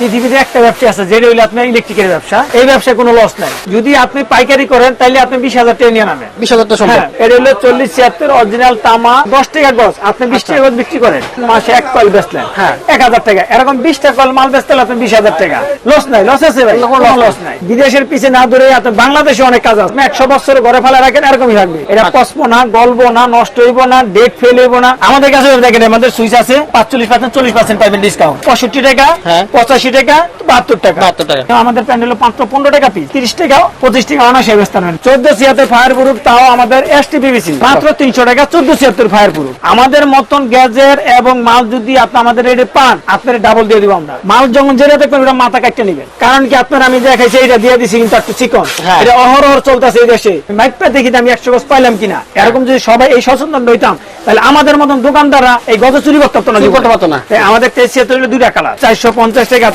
পৃথিবীতে একটা ব্যবসা আছে যেটা হইলে আপনার ইলেকট্রিকের ব্যবসা। এই ব্যবসায় কোনো লস নাই। যদি আপনি পাইকারি করেন তাহলে আপনি বিশ হাজার টাকা নিয়ে নামেন। বিশ হাজার টাকা হ্যাঁ এটা হলো চল্লিশ ছিয়াত্তর অরিজিনাল তামা দশ টাকা গজ আপনি বিশ টাকা গজ বিক্রি করেন মাসে এক কয়েল বেচলেন। হ্যাঁ। এক হাজার টাকা। এরকম বিশ টাকা কয়েল মাল বেচতে আপনি বিশ হাজার টাকা। লস নাই লস আছে ভাই কোনো লস নাই। বিদেশের পিছে না দূরে আপনি বাংলাদেশে অনেক কাজ আছে। একশো বছর ঘরে ফেলে রাখেন এরকমই থাকবে। এটা পচবো না গলবো না নষ্ট হইব না ডেট ফেল হইব না। আমাদের কাছে দেখেন আমাদের সুইচ আছে পাঁচচল্লিশ পার্সেন্ট চল্লিশ পার্সেন্ট পাইবেন ডিসকাউন্ট পঁয়ষট্টি টাকা হ্যাঁ। পঁচাশি টাকা বাহাত্তর টাকা। 72 টাকা। আমাদের প্যান্ডেল মাত্র পনেরো টাকা পিস তিরিশ টাকা পঁচিশ টাকা চোদ্দ ছিয়াত্তর ফায়ার প্রুফ তাও আমাদের এস মাত্র তিনশো টাকা চোদ্দ ছিয়াত্তর ফায়ার প্রুফ আমাদের মতন গ্যাজের এবং মাল যদি আপনি আমাদের রেটে পান আপনার ডাবল দিয়ে দিব আমরা। মাল যখন যেটা দেখবেন ওটা মাথা কাটতে নেবেন। কারণ কি আপনার আমি দেখাইছি এটা দিয়ে দিছি কিন্তু একটু চিকন। হ্যাঁ। এটা অহরহ চলতেছে এই দেশে। মাইকটা দেখি আমি একশো গজ পাইলাম কিনা। এরকম যদি সবাই এই সচেতন হইতাম তাহলে আমাদের মতন দোকানদাররা এই গত চুরি করতে পারতো না করতে পারতো না। আমাদের তেইশ ছিয়াত্তর দুইটা কালার চারশো পঞ্চাশ টাকা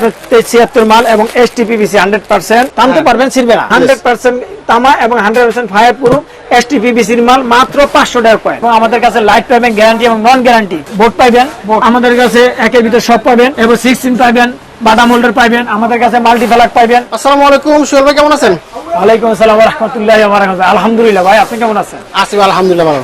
ছিয়াত্তর মাল এবং S T PVC hundred percent টানতে পারবেন ছিড়বে না। হান্ড্রেড পার্সেন্ট তামা এবং hundred percent fire proof S T পিভিসির মাল মাত্র পাঁচশো টাকা কয়েন এবং আমাদের কাছে লাইট পাবেন গ্যারান্টি এবং নন গ্যারান্টি বোর্ড পাইবেন আমাদের কাছে একের ভিতর সব পাবেন এবং সিক্সটিন পাইবেন বাদাম হোল্ডার পাইবেন আমাদের কাছে মাল্টি ফ্লাক পাইবেন। আসসালামু আলাইকুম সোহেল ভাই কেমন আছেন? ওয়ালাইকুম আসসালাম রহমতুল্লাহ আলহামদুলিল্লাহ ভাই আপনি কেমন আছেন? আসি আলহামদুলিল্লাহ ভালো।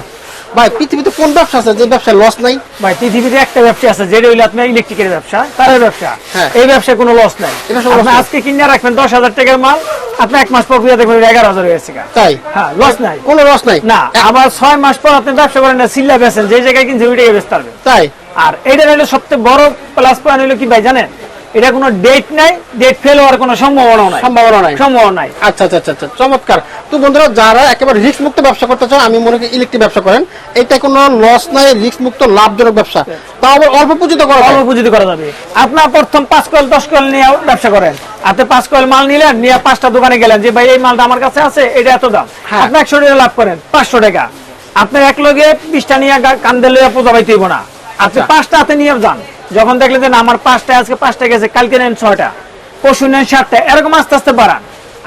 ভাই পৃথিবীতে কোন ব্যবসা আছে যে ব্যবসায় লস নাই? ভাই পৃথিবীতে একটা ব্যবসা আছে যেটা হইলে আপনার ইলেকট্রিকের ব্যবসা তার ব্যবসা। হ্যাঁ। এই ব্যবসায় কোনো লস নাই। আপনি আজকে কিনে রাখবেন দশ হাজার টাকার মাল আপনি এক মাস পর দেখবেন এগারো হাজার হয়ে গেছে তাই? হ্যাঁ লস নাই। কোনো লস নাই? না আবার ছয় মাস পর আপনি ব্যবসা করেন না সিল্লা বেছেন যে জায়গায় কিনছে ওই টাকা বেচতে পারবেন। তাই? আর এটা হলো সবচেয়ে বড় প্লাস পয়েন্ট হলো কি ভাই জানেন? এটা কোনো ডেট নাই ডেট ফেল হওয়ার কোনো সম্ভাবনা নাই। সম্ভাবনা নাই। সম্ভাবনা নাই। আচ্ছা আচ্ছা আচ্ছা আচ্ছা, চমৎকার। তো বন্ধুরা যারা একেবারে রিস্ক মুক্ত ব্যবসা করতে চান আমি মনে করি ইলেকট্রিক ব্যবসা করেন এটা কোনো লস নাই রিস্ক মুক্ত লাভজনক ব্যবসা। তাও আবার অল্প পুঁজিতে করা অল্প পুঁজিতে করা যাবে। আপনার প্রথম পাঁচ কয়েল দশ কয়েল নিয়ে ব্যবসা করেন। আপনি পাঁচ কয়েল মাল নিলেন নিয়ে পাঁচটা দোকানে গেলেন যে ভাই এই মালটা আমার কাছে আছে এটা এত দাম। হ্যাঁ। আপনি একশো টাকা লাভ করেন পাঁচশো টাকা। আপনি এক লগে বিশটা নিয়ে কান্দে লইয়া পূজা পাইতে হইব না। আপনি আচ্ছা। পাঁচটা হাতে নিয়ে যান। যখন দেখলেন যে আমার পাঁচটা আজকে পাঁচটা গেছে কালকে নেন ছয়টা পরশু নেন সাতটা এরকম আস্তে আস্তে বাড়ান।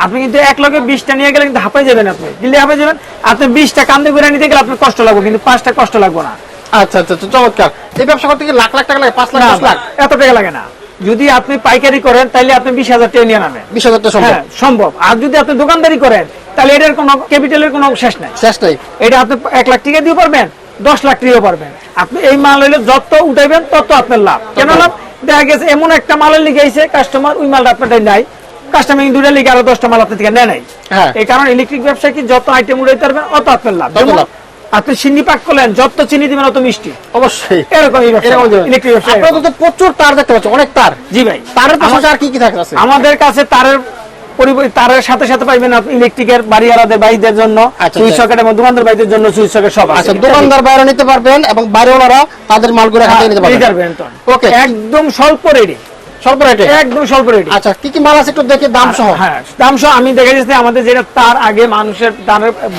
আপনি কিন্তু এক লগে বিশটা নিয়ে গেলে কিন্তু হাঁপাই যাবেন আপনি দিল্লি হাঁপাই যাবেন। আপনি বিশটা কান্দে করে নিতে গেলে আপনার কষ্ট লাগবে কিন্তু পাঁচটা কষ্ট লাগবে না। আচ্ছা আচ্ছা আচ্ছা, চমৎকার। এই ব্যবসা করতে কি লাখ লাখ টাকা লাগে পাঁচ লাখ দশ লাখ? এত টাকা লাগে না। যদি আপনি পাইকারি করেন তাহলে আপনি বিশ হাজার টাকা নিয়ে নামেন। বিশ হাজার টাকা সম্ভব? হ্যাঁ সম্ভব। আর যদি আপনি দোকানদারি করেন তাহলে এটার কোনো ক্যাপিটালের কোনো শেষ নাই। শেষ নাই। এটা আপনি এক লাখ টাকা দিয়ে পারবেন। দশ লাখ টাকা পারবেন। আপনি এই মাল হইলে যত উঠাইবেন তত আপনার লাভ। কেন লাভ? দেখা গেছে এমন একটা মালের আইছে কাস্টমার ওই মালটা আপনার নাই। কাস্টমার দুটা লিগে আরও দশটা মাল আপনার থেকে নেয় নাই। হ্যাঁ। এই কারণে ইলেকট্রিক ব্যবসায় কি যত আইটেম উঠাইতে পারবেন অত আপনার লাভ। তত যেমন লাভ। আপনি চিনি পাক করলেন যত চিনি দিবেন অত মিষ্টি। অবশ্যই। এরকম। ইলেকট্রিক ব্যবসা। প্রচুর তার দেখতে পাচ্ছেন অনেক তার। জি ভাই। তারের পাশাপাশি আর কি কি থাকে আমাদের কাছে তারের তারের সাথে সাথে পাইবেন আপনি ইলেকট্রিকের বাড়িওয়ালাদের বাইদের জন্য আচ্ছা, সুইচ আচ্ছা। সকেট এবং দোকানদার বাইদের জন্য সুইচ সকেট সব আছে। আচ্ছা দোকানদার বাইরে নিতে পারবেন এবং বাইরেওয়ালারা তাদের মালগুলো এখান থেকে নিতে হ্যাঁ, পারবেন ওকে একদম স্বল্প রেডি। স্বল্প রেটে একদম স্বল্প রেডি আচ্ছা কি কি মাল আছে একটু দেখে দাম সহ? হ্যাঁ দাম সহ আমি দেখে যাচ্ছি আমাদের যেটা তার আগে মানুষের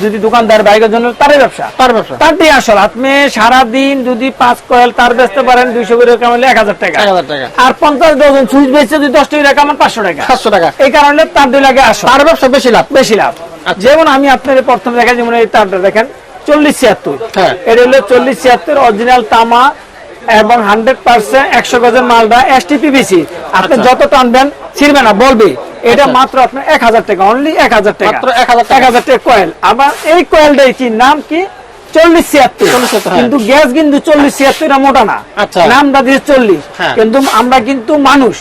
যদি দোকানদার বাইকের জন্য ব্যবসা। তার ব্যবসা। তার দিয়ে আসল আপনি সারাদিন যদি পাঁচ কয়েল তার বেচতে পারেন দুইশো করে কামালে এক হাজার টাকা। এক হাজার টাকা। আর পঞ্চাশ ডজন সুইচ যদি দশ টাকা কামান পাঁচশো টাকা। সাতশো টাকা। এই কারণে তার দুই লাগে আসল। তার ব্যবসা বেশি লাভ। বেশি লাভ। আচ্ছা। যেমন আমি আপনার প্রথম দেখা যেমন এই তারটা দেখেন চল্লিশ ছিয়াত্তর। হ্যাঁ। এটা হলো চল্লিশ ছিয়াত্তর অরিজিনাল তামা এবং হান্ড্রেড পার্সেন্ট একশো গজের মালটা এস টি আপনি আচ্ছা। যত টানবেন ছিড়বে না বলবে এটা আচ্ছা। মাত্র আপনার এক হাজার টাকা অনলি এক হাজার টাকা। মাত্র 1000 টাকা। এক হাজার টাকা কয়েল আবার এই কয়েলটাই কি নাম কি? চল্লিশ ছিয়াত্তর। 40 হ্যাঁ। কিন্তু গ্যাস কিন্তু চল্লিশ ছিয়াত্তর মোটা না। আচ্ছা। নামটা দিয়ে চল্লিশ। হ্যাঁ। কিন্তু আমরা কিন্তু মানুষ।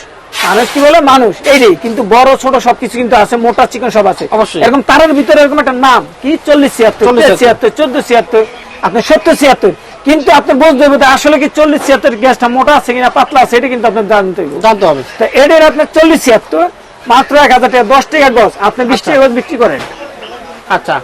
মানুষ কি বলে? মানুষ। এইটাই। কিন্তু বড় ছোট সবকিছু কিন্তু আছে মোটা চিকন সব আছে। অবশ্যই। এরকম তারের ভিতরে এরকম একটা নাম কি? চল্লিশ ছিয়াত্তর 40 চল্লিশ ছিয়াত্তর চোদ্দ ছিয়াত্তর। আপনি সত্তর ছিয়াত্তর। কিন্তু আপনি বুঝতে হবে যে আসলে কি চল্লিশ ছিয়াত্তর গ্যাসটা মোটা আছে কিনা পাতলা আছে এটা কিন্তু আপনার জানতে হবে। জানতে হবে। তো এটার আপনার চল্লিশ ছিয়াত্তর মাত্র এক হাজার টাকা দশ টাকা গছ আপনি বিশ আচ্ছা। টাকা গছ বিক্রি করেন। আচ্ছা।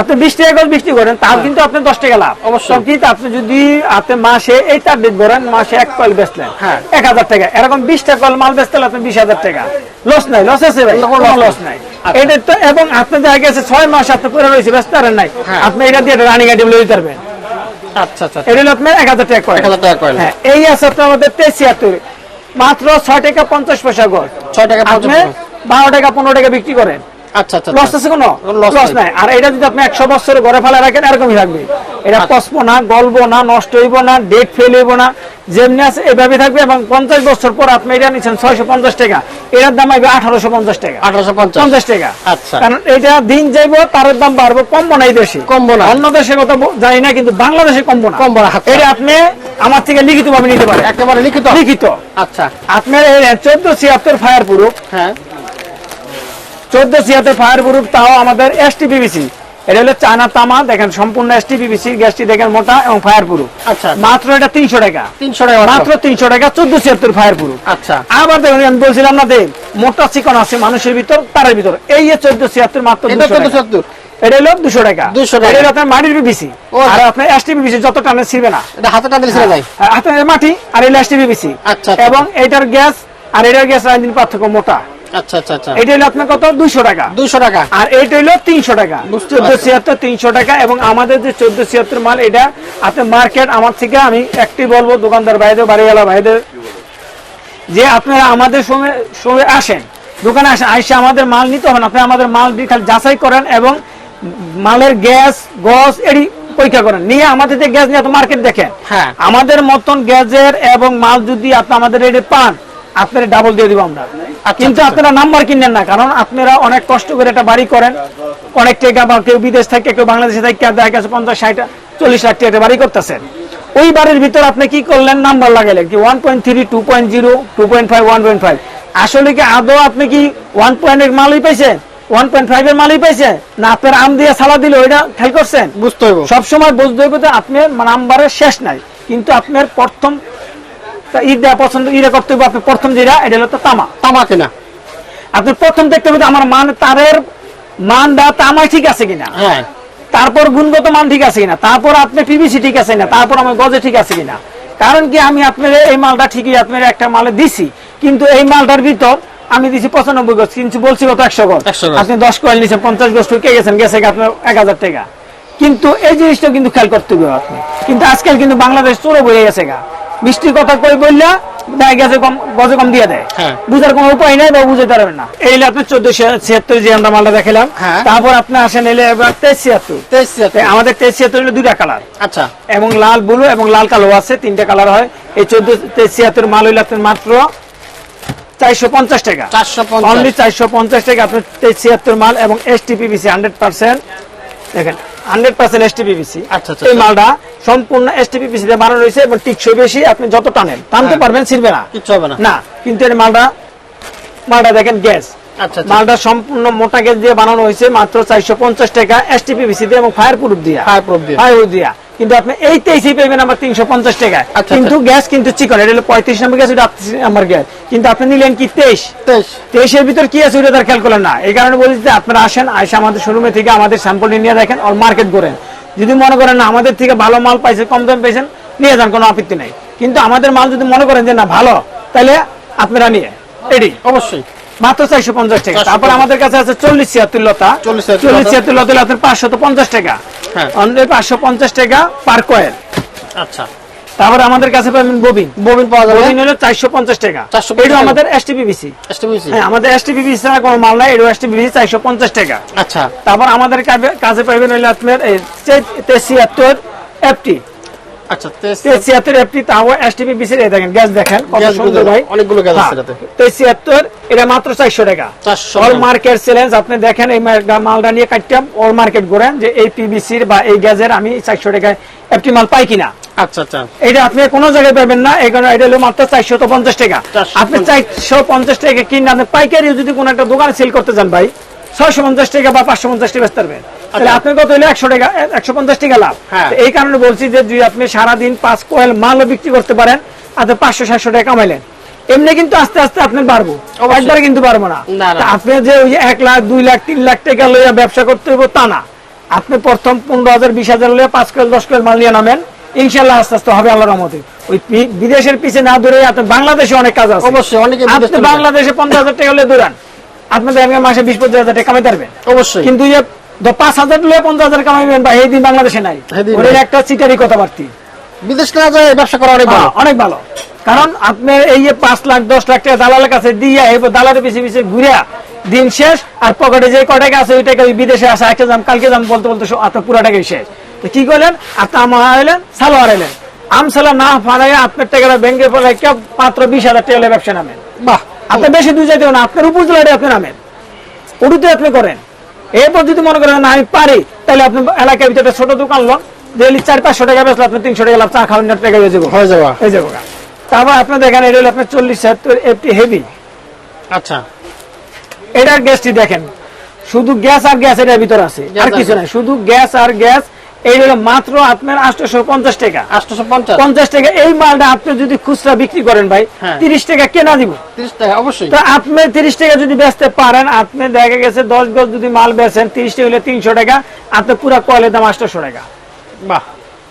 আপনি বিশ টাকা গজ বিক্রি করেন তার কিন্তু আপনি দশ টাকা লাভ হ্যাঁ। অবশ্যই। কিন্তু আপনি যদি আপনি মাসে এই তার ডেট ধরেন মাসে এক কয়েল বেচলেন হ্যাঁ। এক হাজার টাকা এরকম বিশ টাকা কয়েল মাল বেচতে আপনি বিশ হাজার টাকা লস নাই লস আছে লস নাই। আচ্ছা। এটা তো এবং আপনি দেখা গেছে ছয় মাস আপনি পরে রয়েছে ব্যস্ত পারেন নাই হ্যাঁ। আপনি এটা দিয়ে রানিং আইটেম লইতে পারবেন আচ্ছা আচ্ছা এটা হলো আপনার এক হাজার টাকা কয়েল এক হাজার টাকা কয়েল। হ্যাঁ এই আছে আপনার আমাদের তেইশ ছিয়াত্তর মাত্র ছয় টাকা পঞ্চাশ পয়সা গজ ছয় টাকা আপনি বারো টাকা পনেরো টাকা বিক্রি করেন আচ্ছা, লস। আছে কোনো? কোনো লস নাই। নাই। আর এটা যদি আপনি একশো বছরে ঘরে ফেলে রাখেন এরকমই থাকবে। এটা। পচবো না গলবো না নষ্ট হইব না ডেট ফেল হইব না যেমনি আছে এভাবে থাকবে এবং পঞ্চাশ বছর পর আপনি এটা নিচ্ছেন ছয়শো পঞ্চাশ টাকা। এটার দাম আসবে আঠারোশো পঞ্চাশ টাকা। আঠারোশো পঞ্চাশ। পঞ্চাশ টাকা। আচ্ছা। কারণ এটা দিন যাইব তার দাম বাড়বো কমবো না এই দেশে। কমবো না। অন্য কথা জানি না কিন্তু বাংলাদেশে কমবো না। কমবো না, আচ্ছা। এটা আপনি আমার থেকে লিখিত ভাবে নিতে পারেন। একেবারে লিখিত? লিখিত। আচ্ছা। আপনার এই চোদ্দ ছিয়াত্তর ফায়ার প্রুফ হ্যাঁ। চোদ্দ ছিয়াত্তর ফায়ার প্রুফ তাও আমাদের এস টি পিবিসি এটা হলো চায়না তামা দেখেন সম্পূর্ণ এস টি পিবিসি গ্যাসটি দেখেন মোটা এবং ফায়ার প্রুফ আচ্ছা। মাত্র এটা তিনশো টাকা। তিনশো টাকা মাত্র। তিনশো টাকা চোদ্দ ছিয়াত্তর ফায়ার প্রুফ আচ্ছা। আবার দেখুন আমি বলছিলাম না যে মোটা চিকন আছে মানুষের ভিতর তারের ভিতর। এই যে চোদ্দ ছিয়াত্তর মাত্র এটা 200 চোদ্দ এটা হলো দুশো টাকা। 200 টাকা। এটা আপনার মাটির পিবিসি ও। আর আপনার এস টি পিবিসি যত টানে ছিড়বে না। এটা হাতে টানলে ছেড়ে যায় হাতে মাটি আর এই এস টি পিবিসি আচ্ছা, আচ্ছা। এবং এটার গ্যাস আর এটার গ্যাস রাজনীতি পার্থক্য মোটা। আচ্ছা আচ্ছা আচ্ছা। এটা হলো আপনার কত? দুইশো টাকা। দুশো টাকা। আর এইটা হলো তিনশো টাকা। বুঝতে চোদ্দ পারছি। ছিয়াত্তর তিনশো টাকা এবং আমাদের যে মাল এটা আপনি মার্কেট আমার থেকে আমি একটি বলব দোকানদার ভাইদের বাড়িওয়ালা ভাইদের যে আপনারা আমাদের সঙ্গে সঙ্গে আসেন দোকানে আসেন আইসে আমাদের মাল নিতে হবে না। আপনি আমাদের মাল দিয়ে খালি যাচাই করেন এবং মালের গ্যাস গস এটি পরীক্ষা করেন। নিয়ে আমাদের যে গ্যাস নিয়ে তো মার্কেট দেখেন। হ্যাঁ। আমাদের মতন গ্যাসের এবং মাল যদি আপনি আমাদের রেটে পান আপনারা ডাবল দিয়ে দিব আমরা। কিন্তু। আপনারা নাম্বার কিনেন না কারণ আপনারা অনেক কষ্ট করে একটা বাড়ি করেন। অনেক টাকা বা কেউ বিদেশ থেকে কেউ বাংলাদেশে থেকে দেখা গেছে পঞ্চাশ ষাট চল্লিশ লাখ টাকা বাড়ি করতেছেন। ওই বাড়ির ভিতর আপনি কি করলেন? নাম্বার লাগাইলেন কি one point three two point zero two point five one point five আসলে কি আদৌ আপনি কি ওয়ান পয়েন্টের মালই পাইছেন? ওয়ান পয়েন্ট ফাইভ এর মালই পাইছেন? না আপনার আম দিয়ে সালা দিলে ওইটা খেয়াল করছেন? বুঝতে হইব। সবসময় বুঝতে হবে যে আপনার নাম্বারের শেষ নাই। কিন্তু আপনার প্রথম দেওয়া পছন্দ ইরা করতে হবে আপনি প্রথম যেটা এটা হলো তো তামা। তামা কিনা আপনি প্রথম দেখতে হবে আমার মান তারের মান বা তামাই ঠিক আছে কিনা? হ্যাঁ। তারপর গুণগত মান ঠিক আছে কিনা? তারপর আপনি পিভিসি ঠিক আছে কিনা? তারপর আমার গজে ঠিক আছে কিনা? কারণ কি আমি আপনার এই মালটা ঠিকই আপনার একটা মালে দিছি কিন্তু এই মালটার ভিতর আমি দিছি পঁচানব্বই গজ কিন্তু বলছি কত? একশো গজ। আপনি দশ কয়েল নিছেন পঞ্চাশ গজ ঠুকে গেছেন গেছে আপনার এক হাজার টাকা। কিন্তু এই জিনিসটা কিন্তু খেয়াল করতে হবে আপনি। কিন্তু আজকাল কিন্তু বাংলাদেশ চোরে বয়ে গেছে গা। মিষ্টির কথা কই বললা দেখা গেছে কম গজে কম দিয়ে দেয়। হ্যাঁ। বুঝার কোনো উপায় নাই বা বুঝতে পারবেন না। এই হলো চোদ্দশো ছিয়াত্তর যে আমরা মালটা দেখালাম হ্যাঁ। তারপর আপনি আসেন এলে এবার তেইশ ছিয়াত্তর। তেইশ তাই আমাদের তেইশ ছিয়াত্তর হলো দুইটা কালার। আচ্ছা। এবং লাল ব্লু এবং লাল কালো আছে তিনটা কালার হয়। এই চোদ্দ তেইশ ছিয়াত্তর মাল হইলে আপনার মাত্র চারশো পঞ্চাশ টাকা। চারশো অনলি চারশো পঞ্চাশ টাকা আপনার তেইশ ছিয়াত্তর মাল এবং এস হান্ড্রেড পার্সেন্ট দেখেন হান্ড্রেড পার্সেন্ট এস এই আচ্ছা। মালটা সম্পূর্ণ এস টি পিবিসি দিয়ে বানানো রয়েছে এবং টিকসই বেশি আপনি যত টানেন টানতে হ্যাঁ। পারবেন ছিড়বে না। কিচ্ছু হবে না। না কিন্তু এই মালটা মালটা দেখেন গ্যাস। আচ্ছা আচ্ছা। মালটা সম্পূর্ণ মোটা গ্যাস দিয়ে বানানো হয়েছে মাত্র চারশো পঞ্চাশ টাকা এস টি দিয়ে এবং ফায়ার প্রুফ দিয়া। Proof দিয়ে। ফায়ার প্রুফ দিয়া। কিন্তু আপনি এই তেইশে পেবেন আমার তিনশো পঞ্চাশ টাকা আচ্ছা, কিন্তু গ্যাস কিন্তু চিকন এটা হলো পঁয়ত্রিশ নম্বর গ্যাস ওটা আটত্রিশ নম্বর গ্যাস। কিন্তু আপনি নিলেন কি তেইশ? তেইশ। তেইশের ভিতর কি আছে ওটা তার খেয়াল করলেন না। এই কারণে বলছি যে আপনারা আসেন আইসে আমাদের শোরুমে থেকে আমাদের স্যাম্পল নিয়ে দেখেন আর মার্কেট করেন যদি মনে করেন না আমাদের থেকে ভালো মাল পাইছে কম দাম পাইছেন নিয়ে যান কোনো আপত্তি নাই। কিন্তু আমাদের মাল যদি মনে করেন যে না ভালো তাহলে আপনারা নিয়ে এডি অবশ্যই। মাত্র চারশো পঞ্চাশ টাকা। তারপর আমাদের কাছে আছে চল্লিশ ছিয়াত্তর লতা। চল্লিশ। ছিয়াত্তর লতা। আপনার পাঁচশত পঞ্চাশ টাকা। হ্যাঁ। পাঁচশো পঞ্চাশ টাকা পার কয়েল আচ্ছা। তারপর আমাদের কাছে পাবেন ববিন। ববিন পাওয়া যাবে। ববিন হলো চারশো পঞ্চাশ টাকা। 450 এটা। আমাদের এসটিপিবিসি এসটিবিসি হ্যাঁ আমাদের এসটিপিবিসি ছাড়া কোনো মাল নাই এটা এসটিপিবিসি চারশো পঞ্চাশ টাকা। আচ্ছা। তারপর আমাদের কাছে পাবেন হলো আপনার তেছিয়াত্তর এফটি। আচ্ছা এফটি তাও এই দেখেন গ্যাস দেখেন কত সুন্দর ভাই। অনেকগুলো গ্যাস আছে এটাতে। তেছিয়াত্তর এটা মাত্র চারশো টাকা। অল মার্কেট চ্যালেঞ্জ আপনি দেখেন এই মালটা নিয়ে কাটতাম অল মার্কেট করেন যে এই পিবিসির বা এই গ্যাসের আমি চারশো টাকায় এফটি মাল পাই কিনা। আচ্ছা আচ্ছা। এটা আপনি কোনো জায়গায় পাবেন না এই এটা হলো মাত্র চারশো তো পঞ্চাশ টাকা। 450 আপনি চারশো পঞ্চাশ টাকা কিনে আপনি পাইকারি যদি কোনো একটা দোকানে সেল করতে যান ভাই ছয়শো পঞ্চাশ টাকা বা পাঁচশো পঞ্চাশ টাকা বেচতে পারবেন। তাহলে আপনার কত হলো একশো টাকা একশো পঞ্চাশ টাকা লাভ। হ্যাঁ। এই কারণে বলছি যে যদি আপনি সারাদিন পাঁচ কোয়েল মালও বিক্রি করতে পারেন আপনি পাঁচশো সাতশো টাকা কামাইলেন। এমনি কিন্তু আস্তে আস্তে আপনি পারব একবারে কিন্তু পারব না। আপনি যে ওই এক লাখ দুই লাখ তিন লাখ টাকা লইয়া ব্যবসা করতে হইব তা না। আপনি প্রথম পনেরো হাজার বিশ হাজার লইয়া পাঁচ কোয়েল দশ কোয়েল মাল নিয়ে নামেন। ইনশাল্লাহ আস্তে আস্তে হবে আল্লাহর রহমতে। ওই বিদেশের পিছে না দূরে আপনি বাংলাদেশে অনেক কাজ আছে। অবশ্যই, অনেকে আপনি বাংলাদেশে পঞ্চাশ হাজার টাকা হলে দৌড়ান আপনাদের আমি মাসে বিশ পঁচিশ হাজার টাকা কামাইতে পারবেন? অবশ্যই। কিন্তু পাঁচ হাজার লয়ে পঞ্চাশ হাজার কামাইবেন বা এই দিন বাংলাদেশে নাই। ওদের একটা চিটারি কথাবার্তি। বিদেশ না যায় ব্যবসা করা অনেক ভালো। হ্যাঁ, অনেক ভালো। কারণ আপনার এই যে পাঁচ লাখ দশ লাখ টাকা দালালের কাছে দিয়ে এরপর দালালের পিছিয়ে পিছিয়ে ঘুরে দিন শেষ আর পকেটে যে কয় টাকা আছে ওই টাকা ওই বিদেশে আসা একটা দাম কালকে দাম বলতে বলতে আপনার পুরো টাকাই শেষ। তো কি করলেন? আপনি আমা এলেন সালোয়ার এলেন। আমসালা না ফারাই আপনার টাকাটা ব্যাংকে পড়ে মাত্র বিশ হাজার টাকা ব্যবসা নামেন। বাহ। আপনি বেশি দূর যাইতে না আপনার উপজেলাটা আপনি নামেন। ওটুতে আপনি করেন। এরপর যদি মনে করেন না আমি পারি তাহলে আপনি এলাকার ভিতরে ছোট দোকান লোন ডেলি চার পাঁচশো টাকা বেসলে আপনি তিনশো টাকা লাভ চা খাওয়ান টাকা হয়ে যাব। হয়ে যাওয়া হয়ে যাব তারপর আপনার দেখেন এটা হলো আপনার চল্লিশ ছিয়াত্তর এফটি হেভি আচ্ছা। এটার গ্যাসটি দেখেন শুধু গ্যাস আর গ্যাস এটার ভিতর আছে আর কিছু। নাই। শুধু গ্যাস আর গ্যাস এই হলো মাত্র আপনার আটশোশো পঞ্চাশ টাকা। আটশোশো পঞ্চাশ? টাকা এই মালটা আপনি যদি খুচরা বিক্রি করেন ভাই হ্যাঁ। তিরিশ টাকা কেনা দিব। তিরিশ টাকা অবশ্যই। তো আপনি তিরিশ টাকা যদি বেচতে পারেন আপনি দেখা গেছে দশ গজ যদি মাল বেচেন তিরিশ টাকা হলে তিনশো টাকা আপনি পুরো কয়েলের দাম আটশোশো টাকা। বাহ।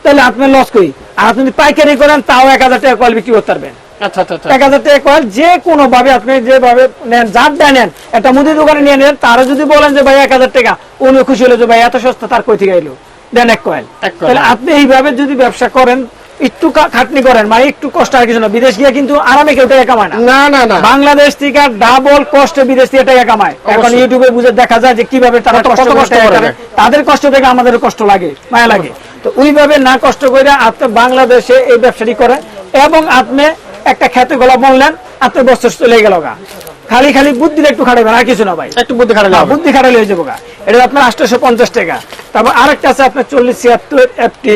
তাহলে আপনি লস করি। আর আপনি যদি পাইকারি করেন তাও এক হাজার টাকা কয়েল বিক্রি করতে পারবেন। আচ্ছা আচ্ছা আচ্ছা। এক হাজার টাকা কয়েল যে কোনো ভাবে আপনি যেভাবে নেন যার দেয় নেন একটা মুদি দোকানে নিয়ে নেন তারা যদি বলেন যে ভাই এক হাজার টাকা উনি খুশি হলো যে ভাই এত সস্তা তার কই থেকে এলো? দেন এক কয়েল। তাহলে। আপনি এইভাবে যদি ব্যবসা করেন একটু খাটনি করেন মানে একটু কষ্ট আর কিছু না। বিদেশ গিয়ে কিন্তু আরামে কেউ টাকা কামায় না। না না না। বাংলাদেশ থেকে ডাবল কষ্ট বিদেশ থেকে টাকা কামায়। এখন ইউটিউবে বুঝে দেখা যায় যে কীভাবে তারা কষ্ট কষ্ট করে তাদের কষ্ট থেকে আমাদের কষ্ট লাগে মায়া লাগে। তো ওইভাবে না কষ্ট করে আপনি বাংলাদেশে এই ব্যবসাটি করেন। এবং আপনি একটা খেতে গলা বললেন আপনার বছর চলে গেল গা। খালি খালি বুদ্ধিটা একটু খাটাবেন আর কিছু না ভাই। একটু বুদ্ধি হ্যাঁ, বুদ্ধি খাটালে হয়ে যাব গা। এটা আপনার আটশোশো পঞ্চাশ টাকা। তারপর আরেকটা আছে আপনার চল্লিশ ছিয়াত্তর এফটি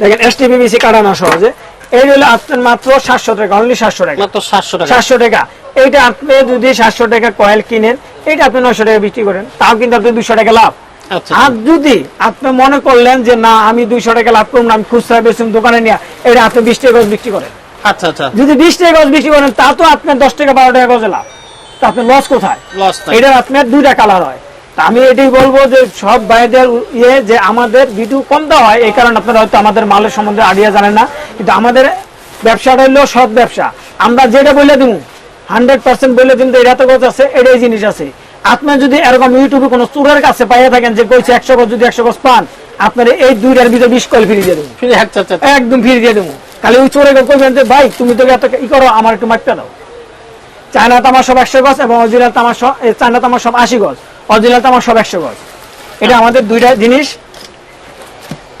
দেখেন এস টি বিবিসি কাটানো সহজে। এই হলো আপনার মাত্র সাতশো টাকা অনলি সাতশো টাকা। মাত্র সাতশো টাকা। সাতশো টাকা। এইটা আপনি যদি সাতশো টাকা কয়েল কিনেন এটা আপনি নয়শো টাকা বিক্রি করেন। তাও কিন্তু আপনি দুশো টাকা লাভ। আচ্ছা। আর যদি আপনি মনে করলেন যে না আমি দুইশো টাকা লাভ করুন আমি খুচরা বেসুন দোকানে নিয়ে এটা আপনি বিশ টাকা বিক্রি করেন। আচ্ছা আচ্ছা। যদি বিশ টাকা বিক্রি করেন তা তো আপনার দশ টাকা বারো টাকা গজে লাভ। তা আপনার লস কোথায়? লস এটার আপনার দুইটা কালার হয়। আমি এটাই বলব যে সব ভাইদের ইয়ে যে আমাদের ভিডিও কম দেওয়া হয় এই কারণে আপনারা হয়তো আমাদের মালের সম্বন্ধে আইডিয়া জানেন না। কিন্তু আমাদের ব্যবসাটা হলো সৎ ব্যবসা। আমরা যেটা বলে দিব হান্ড্রেড পার্সেন্ট বলে যে এটা তো আছে এটাই জিনিস আছে। আপনি যদি এরকম ইউটিউবে কোনো চুরের কাছে পাইয়া থাকেন যে কইছে একশো গজ যদি একশো গজ পান আপনার এই দুইটার ভিতরে বিশ কল ফিরিয়ে দিয়ে দেবো। ফ্রি আচ্ছা আচ্ছা একদম ফিরিয়ে দিয়ে দেবো। খালি ওই চোরে কইবেন যে ভাই তুমি তো এত ই করো আমার একটু মাপটা দাও। চায়না তামার সব একশো গজ এবং অরিজিনাল তামার সব চায়না তামার সব আশি গজ। অরিজিনাল তামার সব একশো গজ। এটা আমাদের দুইটা জিনিস।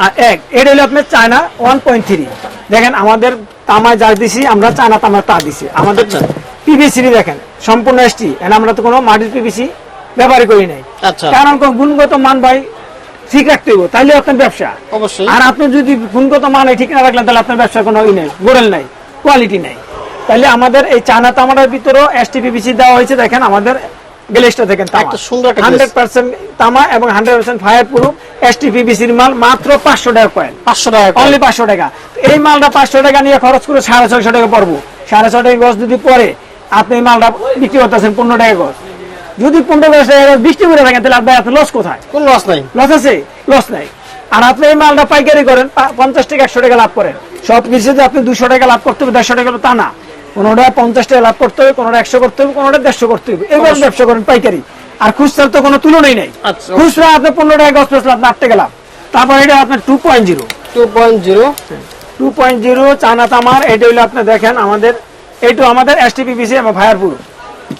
আর এক এটা হলো আপনার চায়না ওয়ান পয়েন্ট থ্রি। দেখেন আমাদের তামায় যা দিছি আমরা চায়না তামার তা দিছি। আমাদের আচ্ছা। পিভিসি দেখেন সম্পূর্ণ এসটি আমরা তো কোনো মাটির পিভিসি ব্যবহারই করি নাই। আচ্ছা। কারণ কোন গুণগত মান ভাই ঠিক রাখতে হইব তাইলে আপনার ব্যবসা। অবশ্যই। আর আপনি যদি গুণগত মানে ঠিক না রাখলেন তাহলে আপনার ব্যবসার কোনো ই নেই গোড়েল নাই কোয়ালিটি নাই। তাহলে আমাদের এই চানা তামাটার ভিতরেও এসটিপিবিসি দেওয়া হয়েছে দেখেন আমাদের গ্লেসটা দেখেন একটা সুন্দর একটা হান্ড্রেড পার্সেন্ট তামা এবং হান্ড্রেড পার্সেন্ট ফায়ার প্রুফ এসটিপিবিসির মাল মাত্র পাঁচশো টাকা কয়েন পাঁচশো টাকা অনলি পাঁচশো টাকা। এই মালটা পাঁচশো টাকা নিয়ে খরচ করে সাড়ে ছয়শো টাকা পড়ব। সাড়ে ছয় টাকা গজ যদি পরে আপনি এই মালটা বিক্রি করতেছেন পনেরো টাকা গজ। যদি পনেরো টাকা গজ বৃষ্টি করে থাকেন তাহলে আপনার এত লস কোথায়? কোন লস নাই। লস আছে? লস নাই। আর আপনি এই মালটা পাইকারি করেন পঞ্চাশ টাকা একশো টাকা লাভ করেন। সব কিছুতে আপনি দুশো টাকা লাভ করতে হবে দেড়শো টাকা তা না। কোনোটা পঞ্চাশ টাকা লাভ করতে হবে কোনোটা একশো করতে হবে কোনোটা দেড়শো করতে হবে। এবার ব্যবসা করেন পাইকারি। আর খুচরার তো কোনো তুলনাই নাই। আচ্ছা, খুচরা আপনি পনেরো টাকা গছ আপনি আট টাকা লাভ। তারপর এটা আপনার two point zero two point zero two point zero চানা তামার এটা আপনি দেখেন আমাদের এইটু আমাদের এবং ভায়ারপুর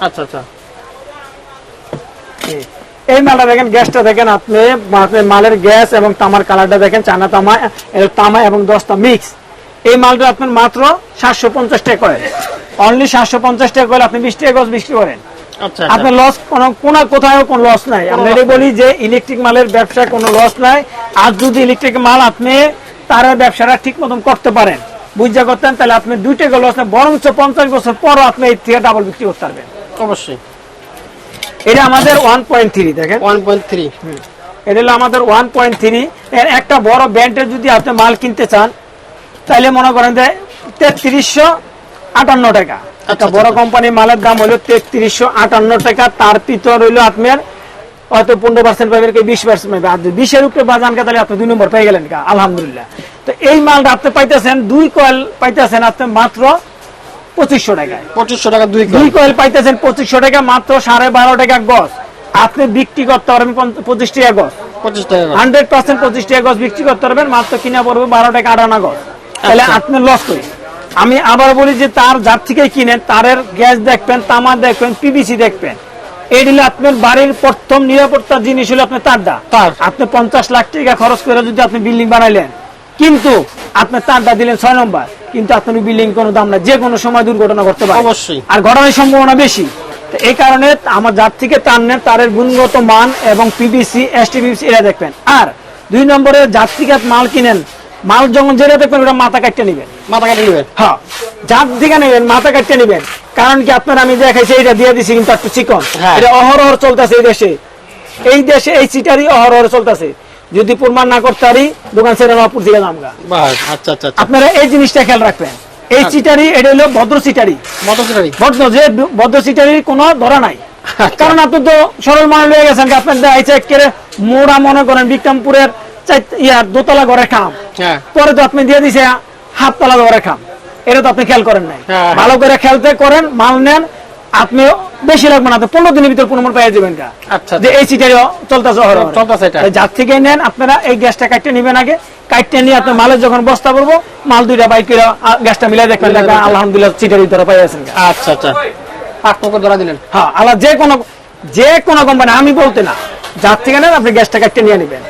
আচ্ছা আচ্ছা। এই মালটা দেখেন গ্যাসটা দেখেন আপনি আপনি মালের গ্যাস এবং তামার কালারটা দেখেন চানা তামা তামা এবং দশটা মিক্স এই মালটা আপনার মাত্র সাতশো পঞ্চাশ টাকা করেন অনলি সাতশো পঞ্চাশ টাকা করে আপনি বিশ টাকা গজ বিক্রি করেন। আচ্ছা আপনার লস কোনো কোথাও কোনো লস নাই। আমরা বলি যে ইলেকট্রিক মালের ব্যবসা কোনো লস নাই আর যদি ইলেকট্রিক মাল আপনি তার ব্যবসাটা ঠিক মতন করতে পারেন বুঝা করতেন তাহলে আপনি দুই টাকা লস বরঞ্চ পঞ্চাশ বছর পরও আপনি এই থেকে ডাবল বিক্রি করতে পারবেন। অবশ্যই। এটা আমাদের ওয়ান পয়েন্ট থ্রি দেখেন। ওয়ান পয়েন্ট থ্রি এটা হলো আমাদের ওয়ান পয়েন্ট থ্রি এর একটা বড় ব্র্যান্ডের যদি আপনি মাল কিনতে চান তাহলে মনে করেন যে তেত্রিশশো আটান্ন টাকা। একটা আচ্ছা, বড় আচ্ছা। কোম্পানির মালের দাম হলো তেত্রিশশো আটান্ন টাকা তার ভিতর হইল আপনার হয়তো পনেরো পার্সেন্ট পাবেন কি বিশ পার্সেন্ট পাবে আর বিশের উপরে বাজান কে তাহলে আপনি দুই নম্বর পেয়ে গেলেন কা, আলহামদুলিল্লাহ। তো এই মালটা আপনি পাইতেছেন দুই কয়েল পাইতেছেন আপনি মাত্র পঁচিশশো টাকায়। পঁচিশশো টাকা দুই দুই কয়েল পাইতেছেন পঁচিশশো টাকা মাত্র সাড়ে বারো টাকা গজ। আপনি বিক্রি করতে পারবেন পঁচিশ টাকা গজ। পঁচিশ টাকা হান্ড্রেড পার্সেন্ট পঁচিশ টাকা গজ বিক্রি করতে পারবেন মাত্র কিনা পড়বে বারো টাকা আটানা গজ। তাহলে আচ্ছা। আপনি লস করি আমি আবার বলি যে তার যার থেকে কিনেন তারের গ্যাস দেখবেন তামা দেখবেন পিভিসি দেখবেন এই দিলে আপনার বাড়ির প্রথম নিরাপত্তার জিনিস হলো আপনার তার। আপনি পঞ্চাশ লাখ টাকা খরচ করে যদি আপনি বিল্ডিং বানাইলেন কিন্তু আপনার দিলেন ছয় নম্বর কিন্তু আপনার বিল্ডিং কোনো দাম না যে কোনো সময় দুর্ঘটনা ঘটতে পারে অবশ্যই। আর ঘটনার সম্ভাবনা বেশি এই কারণে আমার যার থেকে তার নেন তারের গুণগত মান এবং পিবিসি এসটিপিসি এরা দেখবেন আর দুই নম্বরে যার থেকে মাল কিনেন মাল যখন যেটা দেখবেন ওটা মাথা কাটতে নেবেন মাথা কাটি নেবেন হ্যাঁ। যার দিকে নেবেন মাথা কাটতে নেবেন। কারণ কি আপনার আমি দেখাইছি এটা দিয়ে দিছি কিন্তু একটু চিকন। হ্যাঁ। এটা অহরহ চলতেছে এই দেশে। এই দেশে এই চিটারই অহরহ চলতেছে। যদি প্রমাণ না করতে পারি দোকান ছেড়ে নপুর দিকে নামগা আচ্ছা আচ্ছা আচ্ছা। আপনারা এই জিনিসটা খেয়াল রাখবেন। এই চিটারি এটা হলো ভদ্র চিটারি ভদ্র যে ভদ্র চিটারির কোনো ধরা নাই। আচ্ছা। কারণ আপনি তো সরল মানুষ হয়ে গেছেন আপনার দেখাইছে একেবারে মোড়া মনে করেন বিক্রমপুরের ইয়ার দোতলা ঘরে খাম। হ্যাঁ। পরে তো আপনি দিয়ে দিছে হাততলা ঘরে খাম। এটা তো আপনি খেয়াল করেন নাই। হ্যাঁ। ভালো করে খেলতে করেন মাল নেন আপনি বেশি লাগবে না পনেরো দিনের ভিতর কোনো পেয়ে যাবেন আচ্ছা, যে এই সিটারি চলতেছে। চলতেছে যার থেকে নেন আপনারা এই গ্যাসটা কাটতে নেবেন আগে। কাটতে নিয়ে আপনি মালের যখন বস্তা করব মাল দুইটা বাইক গ্যাসটা মিলাই দেখবেন দেখবেন। আলহামদুলিল্লাহ সিটারি ধরে পাই আছেন আচ্ছা আচ্ছা। পাঁচ নম্বর ধরা দিলেন। হ্যাঁ আল্লাহ যে কোনো যে কোনো কোম্পানি আমি বলতে না। যার থেকে নেন আপনি গ্যাসটা কাটতে নিয়ে নেবেন।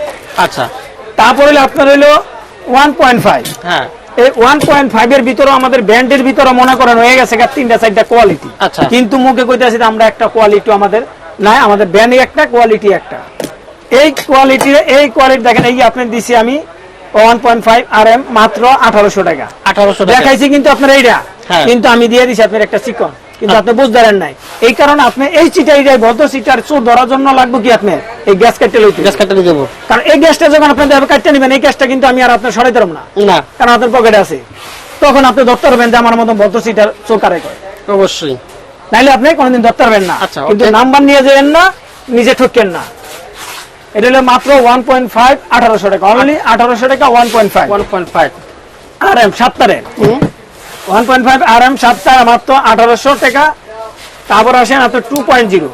আচ্ছা। তারপর হলো আপনার হইল ওয়ান পয়েন্ট ফাইভ হ্যাঁ। এই ওয়ান পয়েন্ট ফাইভ এর ভিতরে আমাদের ব্যান্ডের ভিতরে মনে করেন হয়ে গেছে তিনটা চারটা কোয়ালিটি আচ্ছা। কিন্তু মুখে কইতেছি আমরা একটা কোয়ালিটি আমাদের নাই আমাদের ব্যান্ড একটা কোয়ালিটি একটা। এই কোয়ালিটি এই কোয়ালিটি দেখেন এই আপনি দিছি আমি one point five R M মাত্র আঠারোশো টাকা। আঠারোশো দেখাইছি কিন্তু আপনার এইটা। হ্যাঁ। কিন্তু আমি দিয়ে দিছি আপনার একটা চিকন। কিন্তু আপনি বুঝতে পারেন নাই। এই কারণে আপনি এই চিটাইটাই ভদ্র চিটার চোর ধরার জন্য লাগবে কি আপনার? এই গ্যাস কাটতে লইতে। গ্যাস কাটতে দেবো কারণ এই গ্যাসটা যখন আপনি কাটতে নেবেন এই গ্যাসটা কিন্তু আমি আর আপনার সরাই দেব না। না। কারণ আপনার পকেটে আছে। তখন আপনি ধরতে পারবেন যে আমার মতো ভদ্র সিটার চোকারে করে অবশ্যই। নাইলে আপনি কোনোদিন ধরতে পারবেন না। আচ্ছা, কিন্তু. নাম্বার নিয়ে যাবেন না নিজে ঠকেন না। এটা হলো মাত্র ওয়ান পয়েন্ট ফাইভ আঠারোশো টাকা। অনলি আঠারোশো টাকা one point five one point five R M সাতটারে one point five R M সাতটার মাত্র আঠারোশো টাকা। তারপর আসেন আপনার টু পয়েন্ট জিরো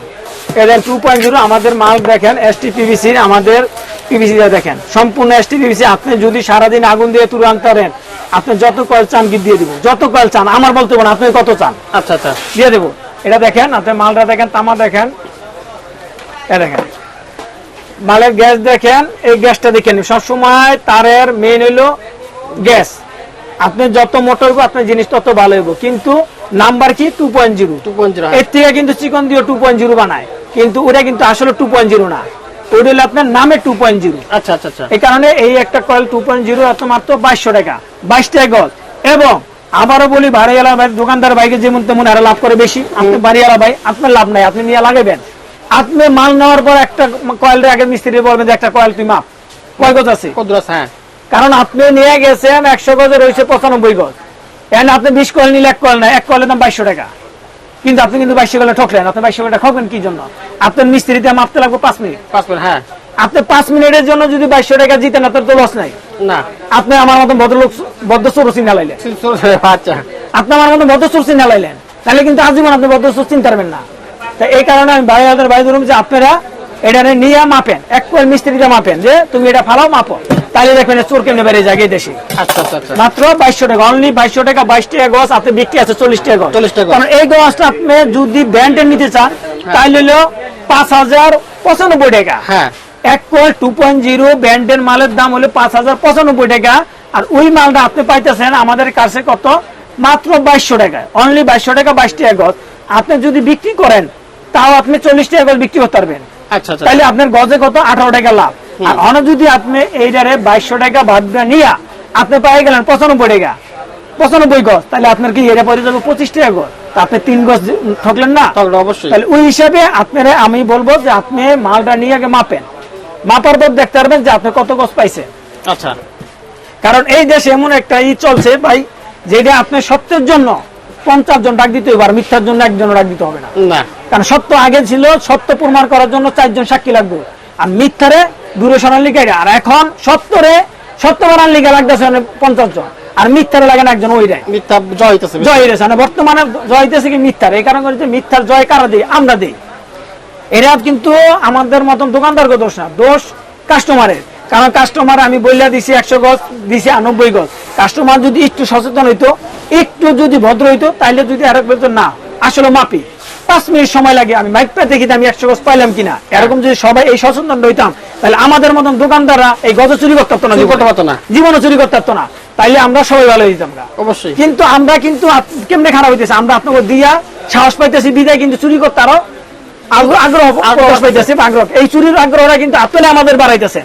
এদের টু পয়েন্ট জিরো আমাদের মাল দেখেন এস টি পিভিসির আমাদের পিভিসি দেখেন। সম্পূর্ণ এস টি পিভিসি আপনি যদি সারাদিন আগুন দিয়ে তুলে আনতে পারেন আপনি যত কয়েল চান কি দিয়ে দিব। যত কয়েল চান আমার বলতে পারেন আপনি কত চান? আচ্ছা আচ্ছা। দিয়ে দেবো। এটা দেখেন আপনি মালটা দেখেন তামা দেখেন। এ দেখেন। মালের গ্যাস দেখেন এই গ্যাসটা দেখেন সবসময় তারের মেন হইল গ্যাস। আপনি যত মোটর হইব আপনার জিনিস তত ভালো হইব। কিন্তু নাম্বার কি? Two point zero two point zero এর থেকে কিন্তু চিকন দিয়ে টু পয়েন্ট জিরো বানায়। কিন্তু ওটা কিন্তু আসলে টু পয়েন্ট জিরো না। ওটা হলো আপনার নামে টু পয়েন্ট জিরো আচ্ছা আচ্ছা আচ্ছা। এই কারণে এই একটা কয়েল টু পয়েন্ট জিরো এত মাত্র বাইশশো টাকা। বাইশ টাকা গজ। এবং আবারও বলি বাড়িওয়ালা ভাই দোকানদার ভাইকে যেমন তেমন আরও লাভ করে বেশি। আপনি বাড়িওয়ালা ভাই আপনার লাভ নাই আপনি নিয়ে লাগাবেন। আপনি মাল নেওয়ার পর একটা কয়েল আগে মিস্ত্রি বলবেন যে একটা কয়েল তুই মাপ। কয় গজ আছে? কদ্রাস হ্যাঁ। কারণ আপনি নিয়ে গেছেন একশো গজে রয়েছে পঁচানব্বই গজ। এখন আপনি বিশ কয়েল নিলে এক কয়েল না এক কয়েলের দাম বাইশশো টাকা। কিন্তু আপনি কিন্তু বাইশশো কয়েলে ঠকলেন আপনি বাইশশো কয়েলটা ঠকবেন কি জন্য? আপনার মিস্ত্রিতে মাপতে লাগবে পাঁচ মিনিট। পাঁচ মিনিট হ্যাঁ। আপনি পাঁচ মিনিটের জন্য যদি বাইশশো টাকা জিতেন আপনার তো লস নাই। না। আপনি আমার মতন ভদ্রলোক বদ্ধ চোরসিন নালাইলেন আচ্ছা। আপনি আমার মতন বদ্ধ চোরসিন নালাইলেন তাহলে কিন্তু আজীবন আপনি বদ্ধ চোর চিনতে পারবেন না। তো এই কারণে আমি ভাই হাজার ভাই ধরুন যে আপনারা এটা নিয়ে মাপেন এক কয়েল মিস্ত্রিটা মাপেন যে তুমি এটা ফালাও মাপো। তাহলে দেখবেন চোর কেমনে বেড়ে যায় দেশে। আচ্ছা আচ্ছা আচ্ছা। মাত্র বাইশশো টাকা অনলি বাইশশো টাকা বাইশ টাকা গছ আপনি বিক্রি আছে চল্লিশ টাকা গছ। 40 টাকা কারণ এই গছটা আপনি যদি ব্র্যান্ডের নিতে চান তাহলে হলো পাঁচ হাজার পঁচানব্বই টাকা। হ্যাঁ। এক কয়েল টু পয়েন্ট জিরো ব্র্যান্ডের মালের দাম হলো পাঁচ হাজার পঁচানব্বই টাকা। আর ওই মালটা আপনি পাইতেছেন আমাদের কাছে কত? মাত্র বাইশশো টাকা অনলি বাইশশো টাকা বাইশ টাকা গজ আপনি যদি বিক্রি করেন তাও আপনি চল্লিশ টাকা গজ বিক্রি করতে পারবেন। তাহলে আপনার গজে কত? আঠারো টাকা লাভ। আর অন্য যদি আপনি এইটারে বাইশশো টাকা ভাবটা নিয়ে আপনি পেয়ে গেলেন পঁচানব্বই টাকা। পঁচানব্বই গজ তাহলে আপনার কি এটা পড়ে যাবে পঁচিশ টাকা গজ? আপনি তিন গজ ঠকলেন না? অবশ্যই। তাহলে ওই হিসাবে আপনারা আমি বলব যে আপনি মালটা নিয়ে আগে মাপেন। মাপার পর দেখতে পারবেন যে আপনি কত গজ পাইছেন। আচ্ছা। কারণ এই দেশে এমন একটা ই চলছে ভাই যেটা আপনি সত্যের জন্য পঞ্চাশ জন ডাক দিতে হবে আর মিথ্যার জন্য একজন ডাক দিতে হবে না। না। কারণ সত্য আগে ছিল সত্য প্রমাণ করার জন্য চারজন সাক্ষী লাগবে। আর মিথ্যারে দূরে সরার এটা। আর এখন সত্যরে সত্য মানার লিগে লাগতেছে পঞ্চাশ জন। আর মিথ্যারে লাগে না একজন ওইটাই মিথ্যা জয় হইতেছে জয় হইতেছে। মানে বর্তমানে জয় হইতেছে কি মিথ্যার? এই কারণে হচ্ছে মিথ্যার জয় কারা দিই আমরা দিই। এরা কিন্তু আমাদের মতন দোকানদারকে দোষ না। দোষ কাস্টমারের কারণ কাস্টমার আমি বললে দিছি একশো গজ দিছি নব্বই গজ। কাস্টমার যদি একটু সচেতন হইতো একটু যদি ভদ্র হইতো তাইলে যদি আরেক বলতো না। আসলে মাপি। পাঁচ মিনিট সময় লাগে। আমি মাইকটা দেখি আমি একশো গজ পাইলাম কিনা? এরকম যদি সবাই এই সচেতন রইতাম তাহলে আমাদের মতন দোকানদাররা এই গজ চুরি করতে পারতো না করতে পারতো না। জীবনে চুরি করতে পারতো না। তাইলে আমরা সবাই ভালো হইতাম গা। অবশ্যই। কিন্তু আমরা কিন্তু কেমনে খারাপ হইতেছে? আমরা আপনাকে দিয়া সাহস পাইতেছি বিদায় কিন্তু চুরি করতে আরও আগ্রহ আগ্রহ পাইতেছে আগ্রহ। এই চুরির আগ্রহরা কিন্তু আপনারা আমাদের বাড়াইতেছেন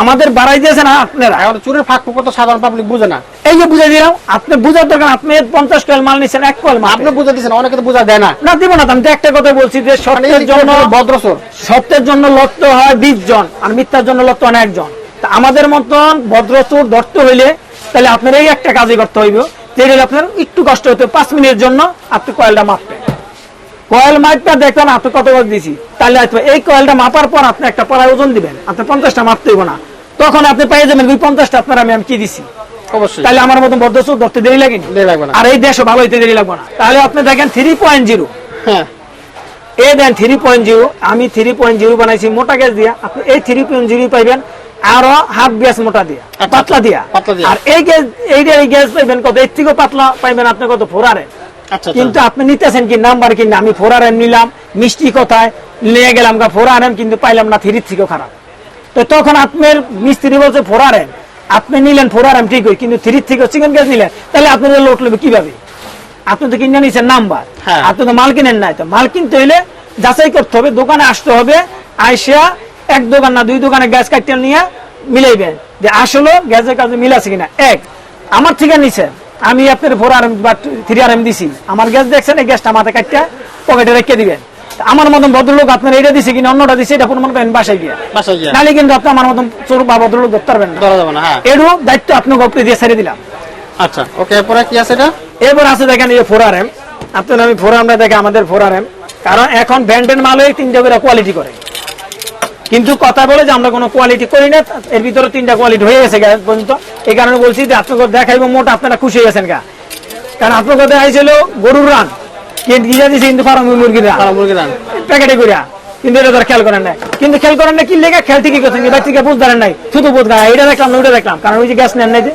আমাদের বাড়াইতেছেন আপনারা। এখন চুরির ফাঁক ফুকর তো সাধারণ পাবলিক বুঝে না। এই যে বুঝাই দিলাম আপনি বুঝার দরকার আপনি পঞ্চাশ কয়েল মাল নিচ্ছেন এক কয়েল মাল। আপনি বুঝে দিচ্ছেন অনেকে তো বুঝা দেয় না। না দিব না আমি তো একটা কথা বলছি যে মানে সত্যের জন্য ভদ্রসর। সত্যের জন্য লড়তে হয় বিশ জন আর মিথ্যার জন্য লড়তে হয় একজন তা আমাদের মতন ভদ্রচুর ধরতে হইলে তাহলে আপনার এই একটা কাজই করতে হইব যেটা আপনার একটু কষ্ট হতে পাঁচ মিনিটের জন্য আপনি কয়েলটা মাপবেন। কয়েল মাপটা দেখবেন আপনি কত করে দিছি। তাহলে হয়তো এই কয়েলটা মাপার পর আপনি একটা পড়ায় ওজন দিবেন। আপনি পঞ্চাশটা মাপতে হইব না। তখন আপনি পেয়ে যাবেন ওই পঞ্চাশটা আপনার আমি আমি কি দিছি? অবশ্যই। তাহলে আমার মতন ভদ্রচুর ধরতে দেরি লাগেনি। আর এই দেশও ভালো হইতে দেরি লাগবে না। তাহলে আপনি দেখেন থ্রি পয়েন্ট জিরো হ্যাঁ। এ দেন থ্রি পয়েন্ট জিরো আমি থ্রি পয়েন্ট জিরো বানাইছি মোটা গ্যাস দিয়া। আপনি এই থ্রি পয়েন্ট জিরো পাইবেন আরও হাফ গ্যাস মোটা দিয়া আচ্ছা, পাতলা দিয়া। আর এই গ্যাস এই গ্যাস পাইবেন কত? এর থেকেও পাতলা পাইবেন আপনি কত? ফোরারে আচ্ছা কিন্তু আপনি নিতেছেন কি নাম্বার কি না আমি ফোর আর এম নিলাম মিষ্টি কথায়? নিয়ে গেলাম গা ফোর আর এম কিন্তু পাইলাম না থ্রির থেকেও খারাপ। তো তখন আপনার মিস্ত্রি বলছে ফোর আর এম আপনি নিলেন ফোর আর এম ঠিক কিন্তু থ্রির থেকে চিকেন গ্যাস নিলেন। তাহলে আপনাদের লোট নেবে কীভাবে? আপনি তো কিনে নিয়েছেন নাম্বার। হ্যাঁ। আপনি তো মাল কিনেন নাই তো। মাল কিনতে হইলে যাচাই করতে হবে দোকানে আসতে হবে আইসা এক দোকান না দুই দোকানে গ্যাস কাটতে নিয়ে মিলাইবেন। যে আসলে গ্যাসের কাজে মিল আছে কিনা? এক আমার থেকে নিছেন। আমি আপনার ফোর আর এম বা থ্রি আর এম দিছি। আমার গ্যাস দেখছেন এই গ্যাসটা মাথায় কাটতে পকেটে রেখে দিবেন। আমার মতন ভদ্রলোক আপনার এটা দিছে কিনা অন্যটা দিছে এটা প্রমাণ করেন বাসায় গিয়ে। নাহলে কিন্তু আপনি আমার মতন চোর বা ভদ্রলোক ধরতে পারবেন না। হ্যাঁ। এরও দায়িত্ব আপনাকে গপ্পে দিয়ে ছেড়ে দিলাম। আচ্ছা ওকে এরপরে কি আছে এটা? এরপর আছে দেখেন এই ফোর আর এম আপনার আমি ফোর আমরা দেখে আমাদের ফোর আর এম কারণ এখন ব্র্যান্ডের মালই তিনটা করে কোয়ালিটি করে। কিন্তু কথা বলে যে আমরা কোনো কোয়ালিটি করি না এর ভিতরে তিনটা কোয়ালিটি হয়ে গেছে পর্যন্ত। এই কারণে বলছি যে আপনাকে দেখাইবো মোট আপনারা খুশি হয়ে গেছেন গা। কারণ আপনাকে দেখাইছিল গরুর রান। কিন্তু দিছে কিন্তু ফার্ম মুরগির রান। তারা রান। প্যাকেটে করিয়া কিন্তু এটা তারা খেয়াল করেন নাই। কিন্তু খেয়াল করেন না কি লেগে খেয়াল ঠিকই করছেন এবার থেকে বুঝতে পারেন নাই। শুধু বোধ গায়ে এটা দেখলাম না ওটা দেখলাম। কারণ ওই যে গ্যাস নেন নাই যে।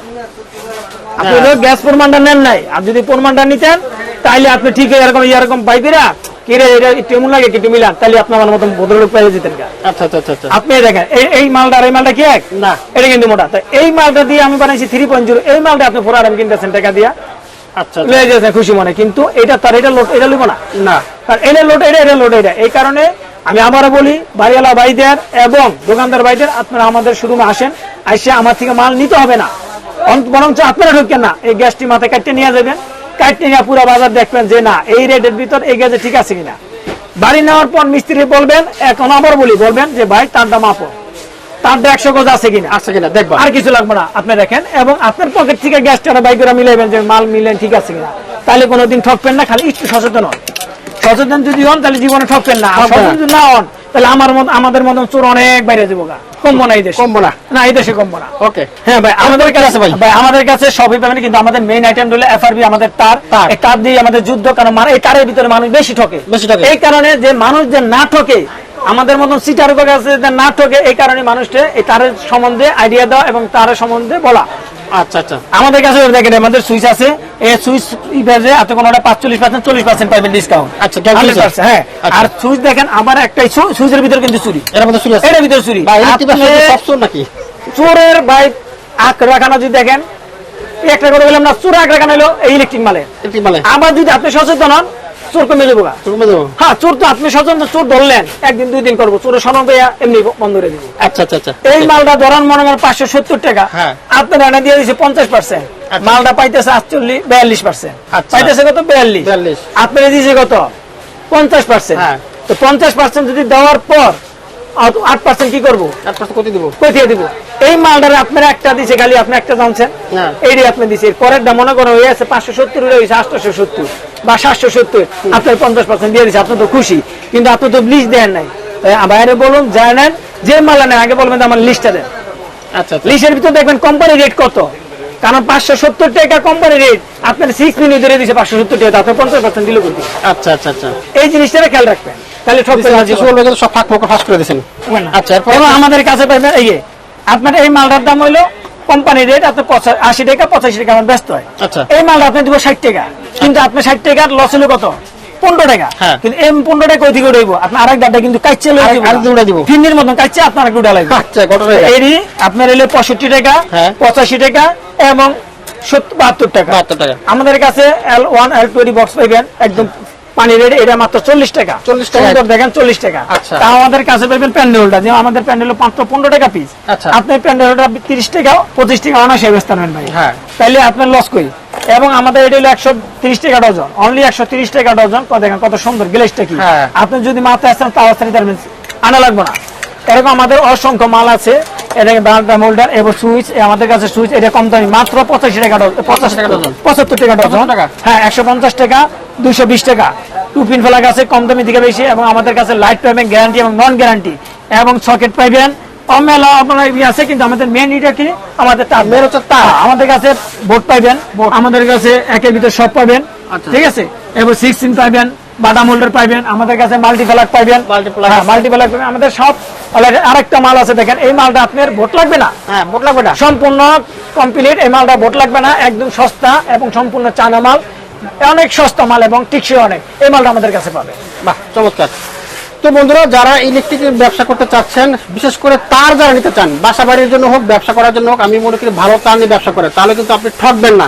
আপনি হ্যাঁ। গ্যাস প্রমাণটা নেন নাই। আর যদি প্রমাণটা নিতেন তাইলে আপনি ঠিক এরকম এরকম পাইবিরা কিরে এটা একটু লাগে একটু মিলান তাহলে আপনি আমার মতন ভদ্রলোক পেয়ে যেতেন আচ্ছা আচ্ছা আচ্ছা আপনি দেখেন এই এই মালটা এই মালটা কি এক? না। এটা কিন্তু মোটা। তো এই মালটা দিয়ে আমি বানাইছি থ্রি পয়েন্ট জিরো এই মালটা আপনি ফোর আর কিনতেছেন টাকা দিয়া। আচ্ছা লয়ে যাচ্ছেন খুশি মনে। কিন্তু এটা তার এটা লোট এটা লিব না? না। কারণ এটা লোড এটা এটা লোড এটা। এই কারণে আমি আবারও বলি বাড়িওয়ালা ভাইদের এবং দোকানদার ভাইদের আপনারা আমাদের শোরুমে আসেন আইসে আমার থেকে মাল নিতে হবে না। বরঞ্চ আপনারা ঢুকেন না। এই গ্যাসটি মাথায় কাটতে নিয়ে যাবেন। কাটতে নিয়ে পুরো বাজার দেখবেন যে না এই রেটের ভিতর এই ঠিক আছে কিনা। বাড়ি নেওয়ার পর মিস্ত্রি বলবেন এখন আবার বলি বলবেন যে ভাই তারটা মাপো। তারটা একশো গজ আছে কিনা? আছে কিনা দেখবা। আর কিছু লাগবে না আপনি দেখেন। এবং আপনার পকেট থেকে গ্যাসটা বাই করে মিলাইবেন যে মাল মিলেন ঠিক আছে কিনা? তাহলে কোনোদিন ঠকবেন না খালি একটু সচেতন হন। সচেতন যদি হন তাহলে জীবনে ঠকবেন না। ঠকবেন না। সচেতন যদি না হন তাহলে আমার মত আমাদের মতন চোর অনেক বাইরে যাব গা। কমবো না এই দেশে। কমবো না। না এই দেশে কমবো না। ওকে হ্যাঁ ভাই আমাদের কাছে ভাই? ভাই আমাদের কাছে সবই পাবেন কিন্তু আমাদের মেইন আইটেম হলো এফআরবি আমাদের তার। তার। এই তার দিয়ে আমাদের যুদ্ধ কারণ মানে এই তারের ভিতরে মানুষ বেশি ঠকে। বেশি ঠকে। এই কারণে যে মানুষ যে না ঠকে আমাদের মতন সিটারকের কাছে যে না ঠকে এই কারণে মানুষকে এই তারের সম্বন্ধে আইডিয়া দেওয়া এবং তারের সম্বন্ধে বলা। আচ্ছা আচ্ছা। আমাদের কাছে দেখেন আমাদের সুইচ আছে। এই সুইচ ইভাবে আপনি কোনোটা পাঁচচল্লিশ পার্সেন্ট চল্লিশ পার্সেন্ট পাইবেন ডিসকাউন্ট আচ্ছা, হ্যাঁ। আচ্ছা। আর সুইচ দেখেন আবার একটাই সুইচের ভিতরে কিন্তু চুরি। এর মধ্যে শুরু আছে? এটার ভিতরে চুরি। সব চোর নাকি? চোরের ভাই যদি দেখেন একটা করে বললাম না চোর আখ রাখানো হলো এই ইলেকট্রিক মালে। ইলেকট্রিক মালে। আবার যদি আপনি সচেতন হন চোর যাব গা। দেবো হ্যাঁ চোর তো আপনি চোর ধরলেন। একদিন দুই দিন করব। চোরের এমনি বন্ধ করে দিব। আচ্ছা আচ্ছা আচ্ছা। এই মালটা ধরান মনে পাঁচশো সত্তর টাকা। হ্যাঁ। আপনার দিয়ে দিচ্ছে পঞ্চাশ পার্সেন্ট। আচ্ছা। মালটা পাইতেছে আটচল্লিশ বিয়াল্লিশ পার্সেন্ট। আচ্ছা। পাইতেছে কত? বিয়াল্লিশ। 42 আপনার দিয়েছে কত? পঞ্চাশ পার্সেন্ট। হ্যাঁ। তো পঞ্চাশ পার্সেন্ট যদি দেওয়ার পর আট- আট পার্সেন্ট কি করব? কত দিব? কোথায় দিব। এই মালটারে আপনার একটা দিছে খালি আপনি একটা জানছেন? হ্যাঁ। এইটাই আপনি দিছে। পরেরটা মনে করেন হয়ে আছে পাঁচশো সত্তর হয়েছে আটশো সত্তর। বা সাতশো সত্তর আপনার পঞ্চাশ পার্সেন্ট দিয়ে দিচ্ছে আপনি তো খুশি কিন্তু আপনি তো লিস্ট দেন নাই বাইরে বলুন জানেন যে মাল নেন আগে বলবেন আমার লিস্টটা দেন আচ্ছা আচ্ছা লিস্টের ভিতর দেখবেন কোম্পানি রেট কত কারণ পাঁচশো সত্তর টাকা কোম্পানি রেট আপনার সিক্স মিনিট ধরে দিচ্ছে পাঁচশো সত্তর টাকা আপনি পঞ্চাশ পার্সেন্ট দিলে করতে আচ্ছা আচ্ছা আচ্ছা এই জিনিসটা খেয়াল রাখবেন তাহলে লোক সব ফাঁক ফোকর ফাঁস করে দিয়েছেন আচ্ছা এরপর আমাদের কাছে পাইবেন এই আপনার এই মালটার দাম হইল কোম্পানি রেট আপনার আশি টাকা পঁচাশি টাকা আমার ব্যস্ত হয়। আচ্ছা। এই মালটা আপনি দিব ষাট টাকা। কিন্তু আপনি ষাট টাকার লস হলো কত? পনেরো টাকা। হ্যাঁ। কিন্তু এম পনেরো টাকা ওই উঠাইব আপনি আরেক গাড়িটা কিন্তু কাইচে দিব আরেক উঠাই দিব। ফিন্দির মতন কাইচে আপনার একটু উঠা লাগবে। আচ্ছা ঘটনা এটা। এরই আপনার এলে পঁয়ষট্টি টাকা হ্যাঁ। পঁচাশি টাকা এবং বাহাত্তর টাকা। বাহাত্তর টাকা। আমাদের কাছে L one L twenty box পাইবেন। একদম পানি এটা মাত্র চল্লিশ টাকা। 40 টাকা। দেখেন চল্লিশ টাকা। আচ্ছা। তা আমাদের কাছে পাইবেন প্যান্ডেলটা। যেমন আমাদের প্যান্ডেল মাত্র পনেরো টাকা পিস আচ্ছা। আপনি প্যান্ডেলটা তিরিশ টাকা পঁচিশ টাকা অনায়াসে ভাই। হ্যাঁ। তাইলে আপনার লস কই? এবং আমাদের এটা হলো একশো তিরিশ টাকা ডজন অনলি একশো তিরিশ টাকা ডজন কত দেখেন কত সুন্দর গ্লেসটা কি। হ্যাঁ। আপনি যদি মাথায় আসেন তাও আসতে আনা লাগবে না। এরকম আমাদের অসংখ্য মাল আছে। এটা বারোটা মোল্ডার এবং সুইচ আমাদের কাছে সুইচ এটা কম দামি মাত্র পঁচাশি টাকা ডজন পঁচাশি টাকা ডজন। পঁচাত্তর টাকা ডজন। হ্যাঁ একশো পঞ্চাশ টাকা দুশো বিশ টাকা। টু পিন আছে কম দামি দিকে বেশি এবং আমাদের কাছে লাইট পাইবেন গ্যারান্টি এবং নন গ্যারান্টি এবং সকেট পাইবেন অমেলা আপনার ইয়ে আছে কিন্তু আমাদের মেন এটা কি? আমাদের তার হচ্ছে তার। আমাদের কাছে বোর্ড পাইবেন আমাদের কাছে একের ভিতরে সব পাবেন আচ্ছা। ঠিক আছে? এবং সিক্স ইন পাইবেন বাটাম হোল্ডার পাইবেন আমাদের কাছে মাল্টি প্লাগ পাইবেন হ্যাঁ মাল্টি প্লাগ পাইবেন। আমাদের সব আরেকটা মাল আছে দেখেন এই মালটা আপনার ভোট লাগবে না? হ্যাঁ ভোট লাগবে না। সম্পূর্ণ কমপ্লিট এই মালটা ভোট লাগবে না একদম সস্তা এবং সম্পূর্ণ চানা মাল। অনেক সস্তা মাল এবং টিকসই অনেক। এই মালটা আমাদের কাছে পাবে বাহ চমৎকার। তো বন্ধুরা যারা ইলেকট্রিক ব্যবসা করতে চাচ্ছেন বিশেষ করে তার যারা নিতে চান বাসা বাড়ির জন্য হোক ব্যবসা করার জন্য হোক আমি মনে করি ভালো তার নিয়ে ব্যবসা করে তাহলে কিন্তু আপনি ঠকবেন না।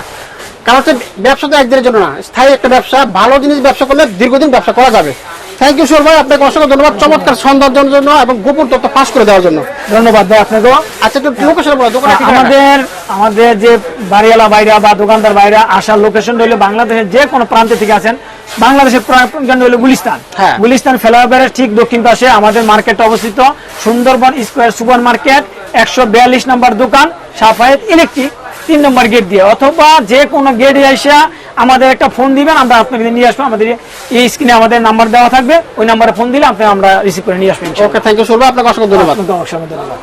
কারণ হচ্ছে ব্যবসা তো একদিনের জন্য না। স্থায়ী একটা ব্যবসা ভালো জিনিস ব্যবসা করলে দীর্ঘদিন ব্যবসা করা যাবে। থ্যাংক ইউ সুর ভাই আপনাকে অসংখ্য ধন্যবাদ চমৎকার সন্ধানের জন্য এবং গোপন তথ্য ফাঁস করে দেওয়ার জন্য। ধন্যবাদ ভাই আপনাকেও আচ্ছা একটু লোকেশন বলো দোকানে আমাদের আমাদের যে বাড়িওয়ালা বাইরা বা দোকানদার বাইরা আসার লোকেশন হলো বাংলাদেশের যে কোনো প্রান্তে থেকে আছেন। বাংলাদেশের প্রাণ হলো গুলিস্তান। হ্যাঁ। গুলিস্তান ফ্লাইওভারের ঠিক দক্ষিণ পাশে আমাদের মার্কেট অবস্থিত সুন্দরবন স্কোয়ার সুপার মার্কেট একশো বিয়াল্লিশ নম্বর দোকান সাফায়েত ইলেকট্রিক। তিন নম্বর গেট দিয়ে। অথবা যে কোনো গেটে এসে আমাদের একটা ফোন দিবেন আমরা আপনাকে নিয়ে আসব। আমাদের এই স্ক্রিনে আমাদের নাম্বার দেওয়া থাকবে। ওই নাম্বারে ফোন দিলে আপনি আমরা রিসিভ করে নিয়ে আসবেন ওকে থ্যাংক ইউ সুর ভাই আপনাকে অসংখ্য ধন্যবাদ। অসংখ্য ধন্যবাদ।